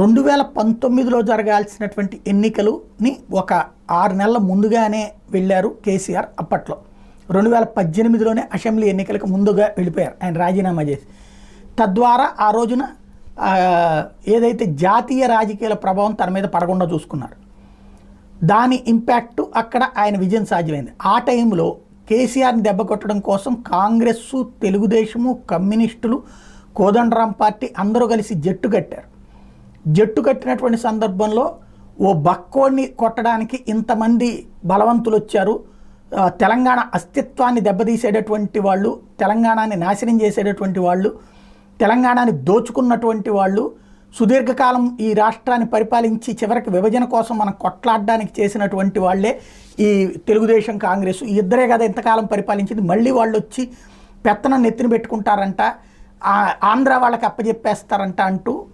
రెండు వేల పంతొమ్మిదిలో జరగాల్సినటువంటి ఎన్నికలుని ఒక ఆరు నెలల ముందుగానే వెళ్ళారు కేసీఆర్ అప్పట్లో. రెండు వేల పద్దెనిమిదిలోనే అసెంబ్లీ ఎన్నికలకు ముందుగా వెళ్ళిపోయారు ఆయన రాజీనామా చేసి. తద్వారా ఆ రోజున ఏదైతే జాతీయ రాజకీయాల ప్రభావం తన మీద పడకుండా చూసుకున్నారు. దాని ఇంపాక్ట్ అక్కడ ఆయన విజయం సాధ్యమైంది. ఆ టైంలో కేసీఆర్ని దెబ్బ కొట్టడం కోసం కాంగ్రెస్ తెలుగుదేశము కమ్యూనిస్టులు కోదండరాం పార్టీ అందరూ కలిసి జట్టు కట్టారు. జట్టు కట్టినటువంటి సందర్భంలో ఓ బక్కోడిని కొట్టడానికి ఇంతమంది బలవంతులు వచ్చారు తెలంగాణ అస్తిత్వాన్ని దెబ్బతీసేటటువంటి వాళ్ళు తెలంగాణని నాశనం చేసేటటువంటి వాళ్ళు తెలంగాణని దోచుకున్నటువంటి వాళ్ళు సుదీర్ఘకాలం ఈ రాష్ట్రాన్ని పరిపాలించి చివరికి విభజన కోసం మనం కొట్లాడడానికి చేసినటువంటి వాళ్ళే ఈ తెలుగుదేశం కాంగ్రెస్. ఈ ఇద్దరే కదా ఇంతకాలం పరిపాలించింది. మళ్ళీ వాళ్ళు వచ్చి పెత్తనం నెత్తిన పెట్టుకుంటారంట ఆ- ఆంధ్ర వాళ్ళకి అప్పచెప్పేస్తారంట అంటూ